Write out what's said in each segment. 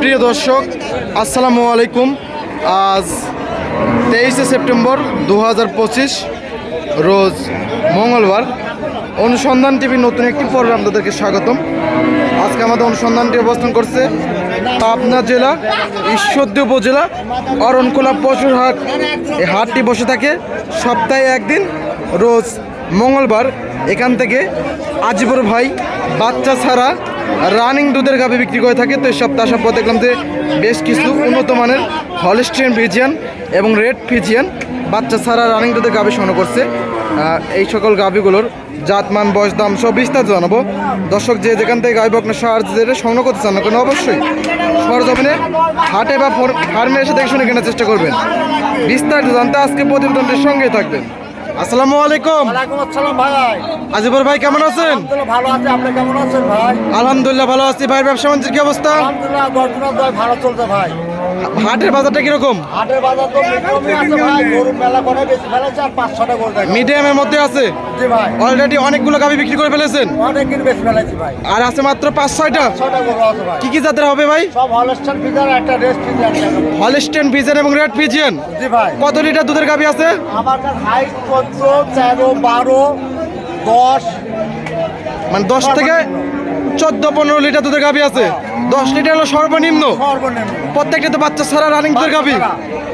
প্রিয় দর্শক, আসসালামু আলাইকুম। আজ তেইশে সেপ্টেম্বর দু হাজার পঁচিশ, রোজ মঙ্গলবার। অনুসন্ধান টিভির নতুন একটি পর্বে আপনাদেরকে স্বাগতম। আজকে আমাদের অনুসন্ধানটি অবস্থান করছে পাবনা জেলা, ঈশ্বরদী উপজেলা, অরণকোলা পশুর হাট। এই হাটটি বসে থাকে সপ্তাহে একদিন, রোজ মঙ্গলবার। এখান থেকে আজিবর ভাই বাচ্চা ছাড়া রানিং দুধের গাভি বিক্রি করে থাকে। তো এই সপ্তাহ পর দেখলাম যে বেশ কিছু উন্নত মানের হলিস্ট্রিয়ান ফিজিয়ান এবং রেড ফিজিয়ান বাচ্চা ছাড়া রানিং দুধের গাভি সংগ্রহ করছে। এই সকল গাভিগুলোর জাতমান, বয়স, দাম সব বিস্তারিত জানাব। দর্শক যে যেখান থেকে গাভি আপনার সাহায্যে সংগ্রহ করতে চান না কেন অবশ্যই সরজমিনে হাটে বা ফর- ফার্মে এসে দেখে শুনে কেনার চেষ্টা করবেন। বিস্তারিত জানতে আজকে প্রতিবেদনটির সঙ্গেই থাকবেন। আসসালামু আলাইকুম। ওয়ালাইকুম আসসালাম ভাই। আজিবর ভাই কেমন আছেন? ভালো আছি। আপনি কেমন আছেন ভাই? আলহামদুলিল্লাহ ভালো আছি। ভাই ব্যবসা বাণিজ্যের কি অবস্থা? আলহামদুলিল্লাহ ভালো চলছে ভাই। হাটের বাজারটা কীরকম? হাটের বাজার তো কমই আছে ভাই। গরু মেলা করে বেশি ফেলেছে আর পাঁচ ছটা গরু দেখে মিডিয়ামের মধ্যে আছে? জি ভাই। অলরেডি অনেকগুলো গাভি বিক্রি করে ফেলেছেন? অনেক দিন বেশি ফেলেছি ভাই। আর আছে মাত্র পাঁচ ছয়টা? ছটা গরু আছে ভাই। কি কি জাতের হবে ভাই? সব হলস্টার ফিজার একটা রেস্ট ফিজার হলিস্টেন ফিজেন এবং রেড ফিজিয়ান জি ভাই। কত লিটার দুধের গাভি আছে? আমার কাছে হাইট চোদ্দ তেরো বারো দশ। মানে দশ থেকে চোদ্দ পনেরো লিটার দুধের গাভি আছে। দশ লিটার হলো সর্বনিম্ন। প্রত্যেকটা তো বাচ্চা সারা রানিং দুধের গাভি।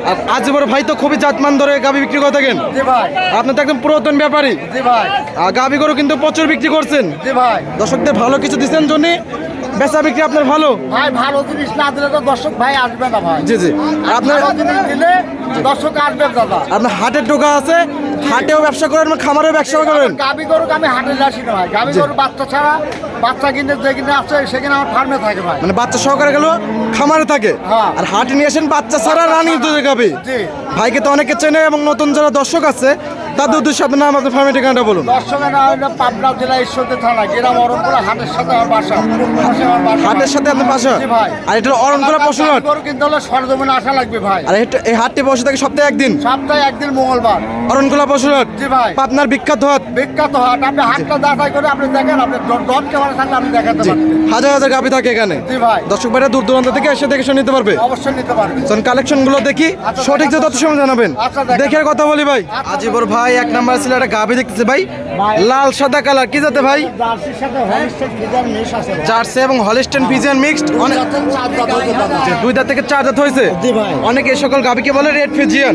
আর আজ বড় ভাই তো খুবই জাতমান ধরে গাভি বিক্রি করে থাকেন। আপনার আপনি তো একদম পুরাতন ব্যাপারী। আর গাভি গরু কিন্তু প্রচুর বিক্রি করছেন। দর্শকদের ভালো কিছু দিচ্ছেন জন্য। বেচা বিক্রি আপনার ভালো? ভাই ভালো জিনিস না দিলে তো দর্শক ভাই আসবে না ভাই। জি জি। আপনার জিনিস দিলে দর্শক আসবে দাদা আপনার হাটের টোকা আছে হাটেও ব্যবসা করেন খামারেও ব্যবসা করেন? গাবি গরু আমি হাটে যাচ্ছি না ভাই। গাবি গরু বাচ্চা ছাড়া বাচ্চা কিনতে যে কিনে আসছে সেখানে আমার ফার্মে থাকে ভাই। মানে বাচ্চা সহকারে গেল খামারে থাকে। হ্যাঁ। আর হাটে নিয়ে আসেন বাচ্চা ছাড়া রানিং দুধের গাবি। জি। ভাইকে তো অনেকে চেনে এবং নতুন যারা দর্শক আছে তাদের উদ্দেশ্যে আপনার নাম আপনার ফার্মের ঠিকানাটা বলুন। দর্শকের নাম হলো পাবনা জেলা ঈশ্বরদী থানা গ্রাম অরণপুরা হাটের সাথে আমার বাসা। পাশে আমার বাসা। হাটের সাথে আপনার পাশে জি ভাই। আর এটা অরণপুরা পশুর হাট গরু কিনতে হলে সরজমিনে আসা লাগবে ভাই। আর এটা- এই হাটটি বসে থাকে সপ্তাহে একদিন? সপ্তাহে একদিন মঙ্গলবার। অরণকুলা পশুর হাট জি ভাই। আপনার বিখ্যাত হাট? বিখ্যাত হাট। আপনি হাটটা যাচাই করে আপনি দেখেন আপনি দর কেমন থাকলে আপনি দেখাতে জি। পারবেন। হাজার হাজার গাভি থাকে এখানে। জি ভাই। দর্শক ভাইরা দূর দূরান্ত থেকে এসে দেখে শুনে নিতে পারবে। অবশ্যই নিতে পারবেন। কালেকশনগুলো দেখি। আচ্ছা, সঠিক যে তথ্য সময় জানাবেন। আচ্ছা, দেখান। দেখে কথা বলি ভাই। আচ্ছা, আজিবর ভাই এক নাম্বার ছিল একটা গাভি দেখতেছে ভাই। ভাই। লাল সাদা কালার। কি যাতে ভাই? ভাই। জার্সি এবং হলিস্টেন ফিজিয়ান মিক্সড অনেক। দুই দাঁত থেকে চার দাঁত হয়েছে ভাই। অনেকে এই সকল গাভিকে বলে রেড ফিজিয়ান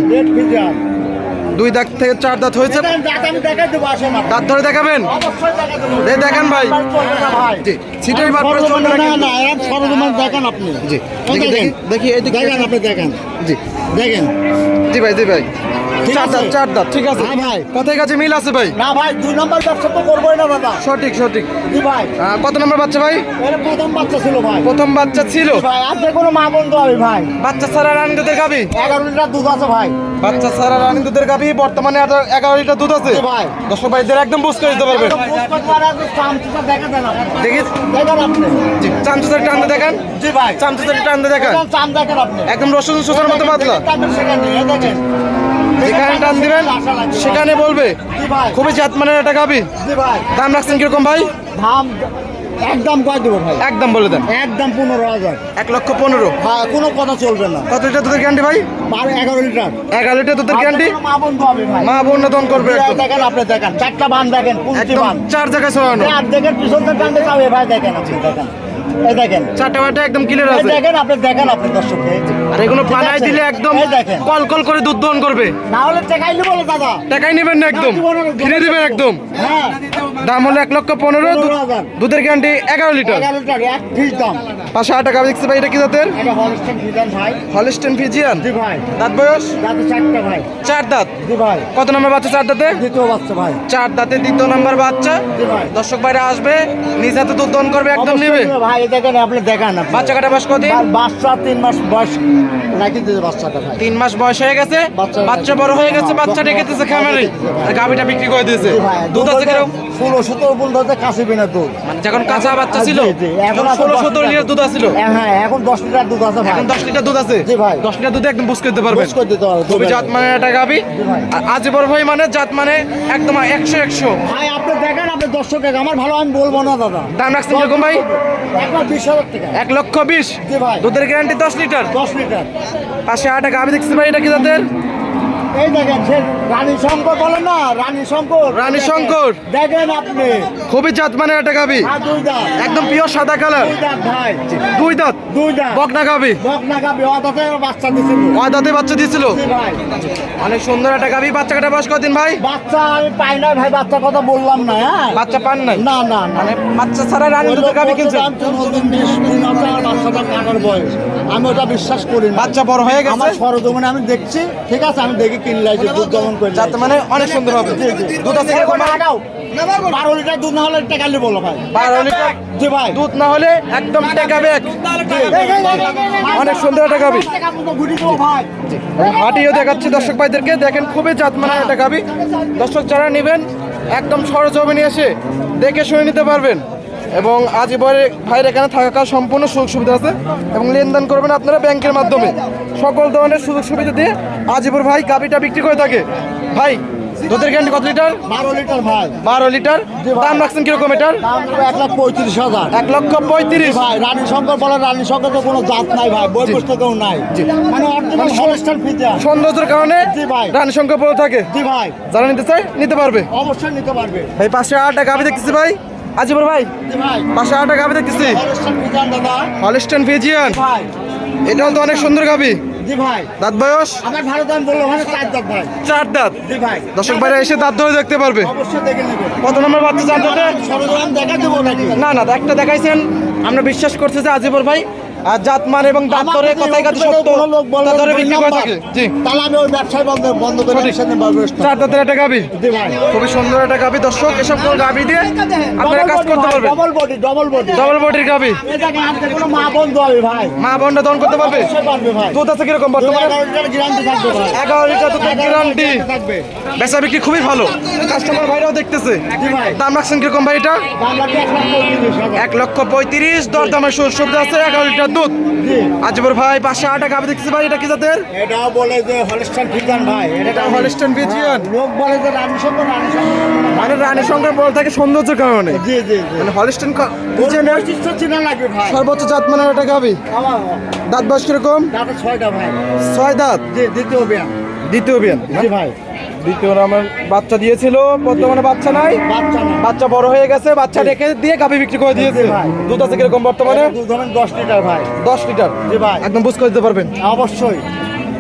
দুই দাঁত থেকে চার দাঁত হয়েছে দাঁত ধরে দেখাবেন? দেখান ভাই। ভাই। জি সিটের বার করে চলবে না দেখেন আপনি। জি দেখি দেখি দেখি দেখেন। আপনি দেখেন। জি। দেখেন। জি ভাই জি ভাই। চার? দাঁত চার দাঁত। ঠিক আছে। হ্যাঁ ভাই। কথায় কাছে মিল আছে ভাই? না ভাই দুই নম্বর ব্যবসা তো করবোই না দাদা। সঠিক সঠিক। ভাই। কত নম্বর বাচ্চা ভাই? প্রথম বাচ্চা ছিল ভাই। প্রথম বাচ্চা ছিল? ভাই আর যে কোনো মা বন্ধু হবে ভাই। বাচ্চা ছাড়া রানী দুধের গাবি? এগারো লিটার দুধ আছে ভাই। বাচ্চা ছাড়া রানী দুধের গাবি বর্তমানে এগারো লিটার দুধ আছে? ভাই। দর্শক ভাইদের একদম বুঝ করে দিতে পারবেন। দেখা দেখি। দেখেন জি চামচুদের টানতে দেখান। জি ভাই। চামচুদের টানতে দেখেন। একদম রসুন সুসার মতো পাতলা। যেখানে টান দিবেন সেখানে বলবে ভাই খুবই জাত মানের একটা গাবি। দাম রাখছেন কীরকম ভাই? দাম একদম কয় দেবো ভাই? একদম বলে দেন। একদম পনেরো হাজার। এক লক্ষ পনেরো। হ্যাঁ কোনো কথা চলবে না। কত লিটার দুধের গ্যারান্টি ভাই? বারো এগারো লিটার। এগারো লিটার দুধের গ্যারান্টি? মা বন্ধু হবে ভাই। মা বোন করবে দেখেন আপনি দেখেন চারটা বান দেখেন একদম চার জায়গায় ছড়ানো। আর দেখেন পিছন থেকে টানতে চাবে ভাই দেখেন আপনি দেখেন। এই দেখেন। চারটা বাটা একদম ক্লিয়ার আছে। দেখেন আপনি দেখেন আপনি দর্শক আর এগুলো ঠিক দিলে একদম কল কল করে দুধ দহন করবে। না হলে টেকাইলে বলে দাদা। টাকাই নেবেন না একদম। ফিরে দিবেন একদম। হ্যাঁ। দাম হলো এক লক্ষ পনেরো। দু- পনেরো হাজার। দুধের গ্যারান্টি এগারো লিটার। পাঁচশো আট টাকা দেখছি ভাই এটা কি জাতের? হলস্টেন ফিজিয়ান দাঁত বয়স? চার দাঁত। কত নম্বর বাচ্চা চার দাঁতে? দ্বিতীয় বাচ্চা ভাই। চার দাঁতে দ্বিতীয় নম্বর বাচ্চা। দর্শক বাইরে আসবে নিজ হাতে দুধ দহন করবে একদম নেবে ভাই। এই দেখেন আপনি দেখান আপনি। বাচ্চা কাটা বাস কদিন? বাচ্চা তিন মাস বয়স নাকি বাচ্চাটা ভাই তিন মাস বয়স হয়ে গেছে? বাচ্চা- বড় হয়ে গেছে বাচ্চা রেখেতেছে খামারে। আর গাভিটা বিক্রি করে দিয়েছে। দুধ আছে কীরকম? ষোলো সতেরো বুল ধরতে কাশি বিনা দুধ। মানে যখন কাঁচা বাচ্চা ছিল এখন ষোলো সতেরো লিটার। দুধ আছিল। হ্যাঁ এখন দশ লিটার দুধ আছে এখন দশ লিটার দুধ আছে? জি ভাই। দশ লিটার দুধে একদম বুঝ করতে পারবেন। বুঝ করে দিতে হবে, খুবই দুধ জাত মানে একটা গাভি। জি ভাই। আর আজিবর ভাই মানে জাত মানে একদম একশো একশো। ভাই আপনি দেখেন দর্শক আমার ভালো আমি বলব না দাদা। দাম রাখছেন কীরকম ভাই? এক লক্ষ বিশ? দুধের গ্যারান্টি দশ লিটার? দশ লিটার। পাঁচশো আট টাকা। আমি দেখছি ভাই এটা কি জাতের? এই দেখেন সে রানী শঙ্কর বলে না রানী শঙ্কর। রানী শঙ্কর। দেখেন আপনি। খুবই জাত মানে একটা গাবি। একদম পিওর সাদা কালার ভাই। দুই দাঁত। দুই দাঁত। বকনা গাবি। বক না গাবি। অদাতে বাচ্চা দিছিল। কয় দাঁতে বাচ্চা দিয়েছিল জি ভাই। অনেক সুন্দর একটা গাবি। বাচ্চা কাটা বয়স কদিন ভাই? বাচ্চা আমি পাই না ভাই বাচ্চা কথা বললাম না হ্যাঁ। বাচ্চা পান নাই? না না মানে বাচ্চা ছাড়া রানী দুধের গাবি বলছে কিনছেন দিন, বিশ দিন বাচ্চাটা কাটার বয়স। আমি ওটা বিশ্বাস করি না। বাচ্চা বড় হয়ে গেছে? আমার সরজমিনে আমি দেখছি ঠিক আছে আমি দেখি কিনলাই যে দুধ দমন করে যাতে মানে অনেক সুন্দর হবে। দুধ আছে? বারো লিটার দুধ না হলে টাকা নিয়ে বলো ভাই। বারো লিটার জি ভাই। দুধ না হলে একদম টেকা ব্যাগ। অনেক সুন্দর ভাই। হাটিও দেখাচ্ছি দর্শক ভাইদেরকে। দেখেন খুবই জাত মানে গাবি। দর্শক যারা নেবেন একদম সরজমিনে এসে দেখে শুনে নিতে পারবেন। এবং আজীবনের ভাইয়ের এখানে থাকা সম্পূর্ণ সুযোগ সুবিধা আছে এবং লেনদেন করবেন আপনারা ব্যাংকের মাধ্যমে। সকল ধরনের সুযোগ সুবিধা দিয়ে আজিবর ভাই গাবিটা বিক্রি করে থাকে। ভাই দুধের গ্যারান্টি কত লিটার? বারো লিটার ভাই। বারো লিটার। দাম রাখছেন কীরকম এটার? এক লাখ পঁয়ত্রিশ হাজার। এক লক্ষ পঁয়ত্রিশ। ভাই রানী শঙ্কর বলে রানী শঙ্কর তো কোনো জাত নাই ভাই বই পুস্তকেও নাই। মানে ফিজা সৌন্দর্যের কারণে। রানী সংখ্যা বলে থাকে। জি ভাই। যারা নিতে চায় নিতে পারবে। অবশ্যই নিতে পারবে। ভাই পাঁচশো আট টাকা আমি দেখতেছি ভাই। আজিবর ভাই পাঁচশো আট গাভি দেখতেছি। হলিস্টেন ফিজিয়ান এটা তো অনেক সুন্দর গাভি দাঁত বয়স? আমার ভালো দাম বলল মানে চার দাম ভাই। চার দাঁত? জি ভাই। দর্শক ভাইরা এসে দাঁত ধরে দেখতে পারবে। কত নম্বর বাচ্চা চার দাঁতে না না একটা দেখাইছেন। আমরা বিশ্বাস করছি যে আজিবর ভাই আর জাত মান এবং আমার কথাই কাছে সত্য তা বিক্রি করে থাকে জি। তাহলে আমি ওই ব্যবসায় বন্ধ বন্ধ করে চার দাঁতের একটা গাবি? জি ভাই। খুবই সুন্দর একটা গাবি। দর্শক এসব কোনো গাবি দিয়ে আপনারা কাজ করতে পারবেন। Double body double body double বডির গাবি। কোনো মা বন্ধ হবে ভাই। মা বোনটা দন করতে পারবে? দুধ আছে কীরকম বর্তমানে? এগারো লিটার দুধের গ্যারান্টি থাকবে। বেচা বিক্রি খুবই ভালো। কাস্টমার ভাইরাও দেখতেছে। দাম রাখছেন কীরকম ভাই এটা? এক লক্ষ পঁয়ত্রিশ দর দামের সুযোগ সুবিধা আছে এগারো লিটার দুধ আজবর ভাই পাঁচশো আট টাকা দেখতেছি ভাই এটা কি জাতের? এটাও বলে যে হলস্টার ফিজান ভাই এটা হলিস্টান ফিজিয়ান। লোক বলে যে রানী সঙ্গে মানে রানী শঙ্কর বলে থাকে সৌন্দর্যের কারণে। জি জি মানে হলিস্টান ফিজিয়ান বৈশিষ্ট্য চেনা লাগবে ভাই। সর্বোচ্চ জাত মানে এটা গাবি দাঁত বয়স কীরকম? দাঁত ছয়টা ভাই। ছয় দাঁত? জি দ্বিতীয় বিয়ান দ্বিতীয় বিয়ান। ভাই। দ্বিতীয় আমার বাচ্চা দিয়েছিল বর্তমানে বাচ্চা নাই। বাচ্চা বাচ্চা বড় হয়ে গেছে বাচ্চা রেখে দিয়ে গাভি বিক্রি করে দিয়েছে। দুধ আছে কীরকম বর্তমানে? ধরেন দশ লিটার ভাই। দশ লিটার। জি ভাই। একদম বুঝ করে দিতে পারবেন। অবশ্যই।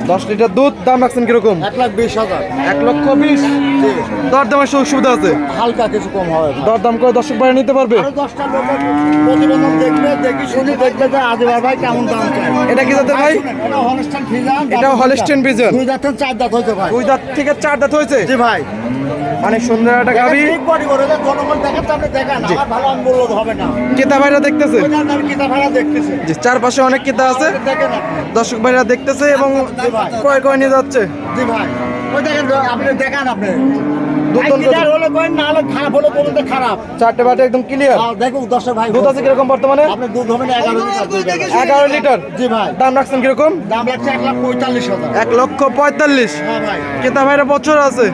দশ লিটার দুধ দাম রাখছেন কীরকম? এক লাখ বিশ হাজার। এক লক্ষ বিশ? জি। দর দামের সুযোগ সুবিধা আছে? হালকা কিছু কম হবে। ভাই। দর দাম করে দর্শক ভাই নিতে পারবে? দশটা লোকের প্রতিবেদন দেখবে দেখি শুনি দেখবে যে আদিবার ভাই কেমন দাম চায়। এটা কি জাতের ভাই? এটা ফ্রিজিয়ান, এটা দাম হলস্টাইন ফ্রিজিয়ান। দুই দাঁতের চার দাঁত হয়েছে ভাই। দুই দাঁত থেকে চার দাঁত হয়েছে? জি ভাই। অনেক সুন্দর একটা না। কেতা ভাইরা দেখতেছে? চারপাশে অনেক কেতা আছে। দর্শক ভাইরা দেখতেছে এবং ক্রয় কয় নিয়ে যাচ্ছে? জি ভাই। ওই দেখেন আপনি দেখান আপনি। খারাপ চারটে বাটে একদম ক্লিয়ার দেখুন দর্শক ভাই দুধ আছে কীরকম বর্তমানে? আপনি দুধ হবেন এগারো লিটার এগারো লিটার? জি ভাই। দাম রাখছেন কীরকম? দাম লাগছে এক লাখ পঁয়তাল্লিশ হাজার। এক লক্ষ পঁয়তাল্লিশ? হ্যাঁ কেতা বছর আছে।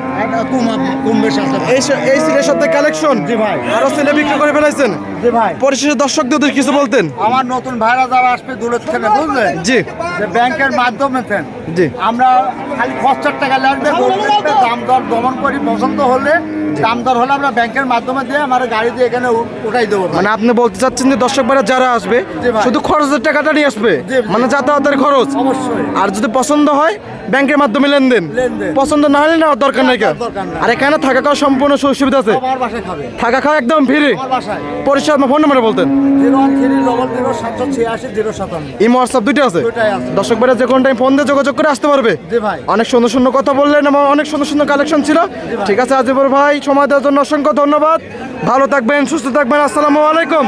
এই স- সিলের সাথে কালেকশন জি ভাই। আরও ছেলে বিক্রি করে ফেলাইছেন? জি ভাই। পরিশেষে দর্শকদের কিছু বলতেন? আমার নতুন ভাইরা যারা আসবে দূরের থেকে বুঝলেন? জি। ব্যাংকের মাধ্যমে জি। আমরা খালি খরচার টাকা লাগবে দাম দর দমন করি পছন্দ হলে দাম দর হলে আমরা ব্যাংকের মাধ্যমে দিয়ে আমার গাড়ি দিয়ে এখানে উঠাই দেবো মানে আপনি বলতে চাচ্ছেন যে দর্শক ভাইরা যারা আসবে শুধু খরচের টাকাটা নিয়ে আসবে। মানে যাতায়াতের খরচ? অবশ্যই। আর যদি পছন্দ হয় ব্যাংকের মাধ্যমে লেনদেন। পছন্দ না হলে নেওয়ার দরকার নাই কেন? আর এখানে থাকা খাওয়া সম্পূর্ণ সুযোগ সুবিধা আছে থাকা খাওয়া একদম ফ্রি পরিষেবা আপনার ফোন নাম্বারে বলতেন। ইমো হোয়াটসঅ্যাপ দুইটা আছে? দর্শক ভাইরা যে কোনো টাইম ফোন দিয়ে যোগাযোগ করে আসতে পারবে। অনেক সুন্দর সুন্দর কথা বললেন এবং অনেক সুন্দর সুন্দর কালেকশন ছিল। ঠিক আছে আজিবর ভাই সময় দেওয়ার জন্য অসংখ্য ধন্যবাদ। ভালো থাকবেন সুস্থ থাকবেন আসসালামু আলাইকুম।